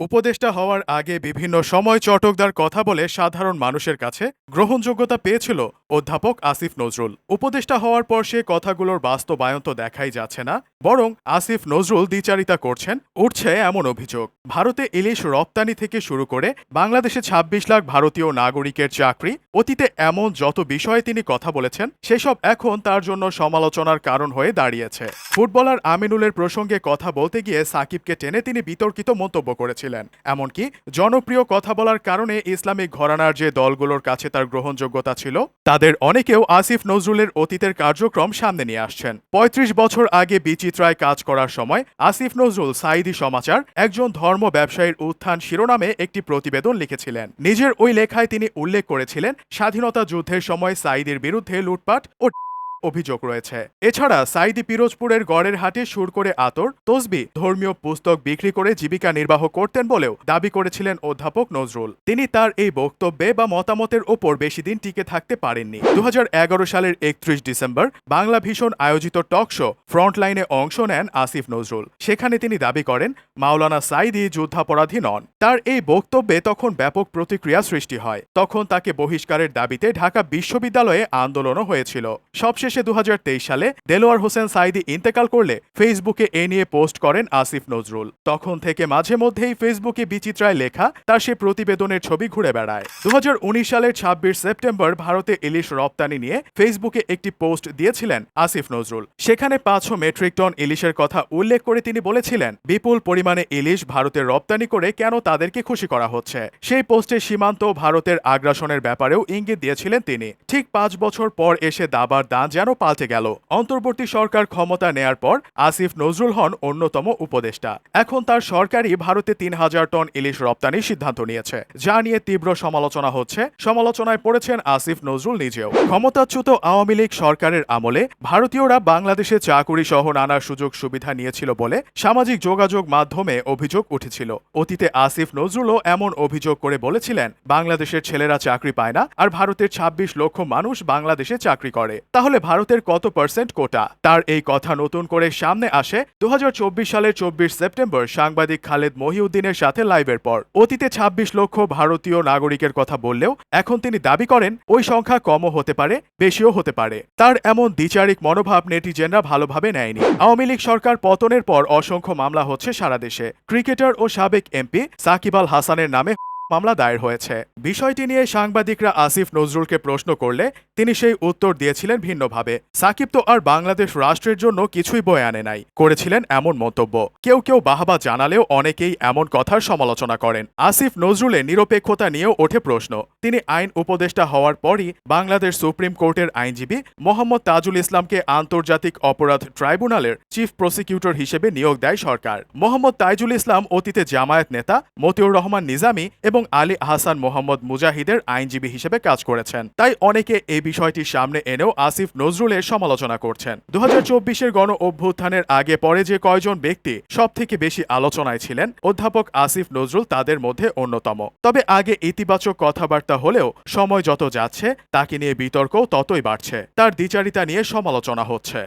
উপদেষ্টা হওয়ার আগে বিভিন্ন সময় চটকদার কথা বলে সাধারণ মানুষের কাছে গ্রহণযোগ্যতা পেয়েছিল অধ্যাপক আসিফ নজরুল। উপদেষ্টা হওয়ার পর সে কথাগুলোর বাস্তবায়ন তো দেখাই যাচ্ছে না, বরং আসিফ নজরুল দ্বিচারিতা করছেন, উঠছে এমন অভিযোগ। ভারতে ইলিশ রপ্তানি থেকে শুরু করে বাংলাদেশে ২৬ লাখ ভারতীয় নাগরিকের চাকরি, অতীতে এমন যত বিষয়ে তিনি কথা বলেছেন, সেসব এখন তার জন্য সমালোচনার কারণ হয়ে দাঁড়িয়েছে। ফুটবলার আমিনুলের প্রসঙ্গে কথা বলতে গিয়ে সাকিবকে টেনে তিনি বিতর্কিত মন্তব্য করেছিলেন। এমনকি জনপ্রিয় কথা বলার কারণে ইসলামিক ঘরানার যে দলগুলোর কাছে তার গ্রহণযোগ্যতা ছিল, তাদের অনেকেও আসিফ নজরুলের অতীতের কার্যক্রম সামনে নিয়ে আসছেন। ৩৫ বছর আগে বিচিত্রায় কাজ করার সময় আসিফ নজরুল সাইদি সমাচার একজন ধর্ম ব্যবসায়ীর উত্থান শিরোনামে একটি প্রতিবেদন লিখেছিলেন। নিজের ওই লেখায় তিনি উল্লেখ করেছিলেন, স্বাধীনতা যুদ্ধের সময় সাইদির বিরুদ্ধে লুটপাট ও অভিযোগ রয়েছে। এছাড়া সাইদি পিরোজপুরের গড়ের হাটে সুর করে আতর, তসবি, ধর্মীয় পুস্তক বিক্রি করে জীবিকা নির্বাহ করতেন বলেও দাবি করেছিলেন অধ্যাপক নজরুল। তিনি তার এই বক্তব্যে বা মতামতের ওপর বেশি দিন টিকে থাকতে পারেননি। দু হাজার এগারো সালের একত্রিশ ডিসেম্বর বাংলা ভীষণ আয়োজিত টক শো ফ্রন্টলাইনে অংশ নেন আসিফ নজরুল। সেখানে তিনি দাবি করেন, মাওলানা সাইদি যুদ্ধাপরাধী নন। তার এই বক্তব্যে তখন ব্যাপক প্রতিক্রিয়া সৃষ্টি হয়। তখন তাকে বহিষ্কারের দাবিতে ঢাকা বিশ্ববিদ্যালয়ে আন্দোলনও হয়েছিল। সবশেষে দু হাজার তেইশ সালে দেলোয়ার হোসেন সাইদি ইন্তেকাল করলে ফেসবুকে এ নিয়ে পোস্ট করেন আসিফ নজরুল। তখন থেকে মাঝে মধ্যেই ফেসবুকে বিচিত্রায় লেখা তার সে প্রতিবেদনের ছবি ঘুরে বেড়ায়। দু সালের ছাব্বিশ সেপ্টেম্বর ভারতে ইলিশ রপ্তানি নিয়ে ফেসবুকে একটি পোস্ট দিয়েছিলেন আসিফ নজরুল। সেখানে পাঁচশো মেট্রিক টন ইলিশের কথা উল্লেখ করে তিনি বলেছিলেন, বিপুল পরিমাণে ইলিশ ভারতে রপ্তানি করে কেন তাদেরকে খুশি করা হচ্ছে? সেই পোস্টে সীমান্ত ভারতের আগ্রাসনের ব্যাপারেও ইঙ্গিত দিয়েছিলেন তিনি। ঠিক পাঁচ বছর পর এসে দাবার দান যেন পাল্টে গেল? অন্তর্বর্তী সরকার ক্ষমতা নেয়ার পর আসিফ নজরুল হন অন্যতম উপদেষ্টা। এখন তার সরকারই ভারতে তিন হাজার টন ইলিশ রপ্তানির সিদ্ধান্ত নিয়েছে। যা নিয়ে তীব্র সমালোচনা হচ্ছে। সমালোচনায় পড়েছেন আসিফ নজরুল নিজেও। ক্ষমতাচ্যুত আওয়ামী লীগ সরকারের আমলে ভারতীয়রা বাংলাদেশে চাকুরি সহ নানা সুযোগ সুবিধা নিয়েছিল বলে সামাজিক যোগাযোগ মাধ্যমে অভিযোগ উঠেছিল। অতীতে আসিফ নজরুলও এমন অভিযোগ করে বলেছিলেন, বাংলাদেশের ছেলেরা চাকরি পায় না, আর ভারতের ২৬ লক্ষ মানুষ বাংলাদেশে চাকরি করে। তাহলে ভারতের কত পার্সেন্ট কোটা? তার এই কথা নতুন করে সামনে আসে দু সালের চব্বিশ সেপ্টেম্বর সাংবাদিক খালেদ মহিউদ্দিনের সাথে লাইভের পর। অতীতে ২৬ লক্ষ ভারতীয় নাগরিকের কথা বললেও এখন তিনি দাবি করেন ওই সংখ্যা কমও হতে পারে, বেশিও হতে পারে। তার এমন দ্বিচারিক মনোভাব নেটিজেনরা ভালোভাবে নেয়নি। আওয়ামী লীগ সরকার পতনের পর অসংখ্য মামলা হচ্ছে সারা দেশে। ক্রিকেটার ও সাবেক এমপি সাকিব আল হাসানের নামে মামলা দায়ের হয়েছে। বিষয়টি নিয়ে সাংবাদিকরা আসিফ নজরুলকে প্রশ্ন করলে তিনি সেই উত্তর দিয়েছিলেন ভিন্নভাবে। সাকিব তো আর বাংলাদেশ রাষ্ট্রের জন্য কিছুই বয়ে আনে নাই। করেছিলেন এমন মন্তব্য। কেউ কেউ বাহাবা জানালেও অনেকেই এমন কথার সমালোচনা করেন। আসিফ নজরুলের নিরপেক্ষতা নিয়েও ওঠে প্রশ্ন। তিনি আইন উপদেষ্টা হওয়ার পরই বাংলাদেশ সুপ্রিম কোর্টের আইনজীবী মোহাম্মদ তাজুল ইসলামকে আন্তর্জাতিক অপরাধ ট্রাইব্যুনালের চিফ প্রসিকিউটর হিসেবে নিয়োগ দেয় সরকার। মোহাম্মদ তাইজুল ইসলাম অতীতে জামায়াত নেতা, মতিউর রহমান নিজামী এবং আলী আহসান মোহাম্মদ মুজাহিদের আইনজীবী হিসেবে কাজ করেছেন। তাই অনেকে এই বিষয়টি সামনে এনেও আসিফ নজরুলের সমালোচনা করছেন। দু হাজার গণ অভ্যুত্থানের আগে পরে যে কয়জন ব্যক্তি সব থেকে বেশি আলোচনায় ছিলেন, অধ্যাপক আসিফ নজরুল তাদের মধ্যে অন্যতম। তবে আগে ইতিবাচক কথাবার্তা হলেও সময় যত যাচ্ছে, তাকে নিয়ে বিতর্কও ততই বাড়ছে। তার দ্বিচারিতা নিয়ে সমালোচনা হচ্ছে।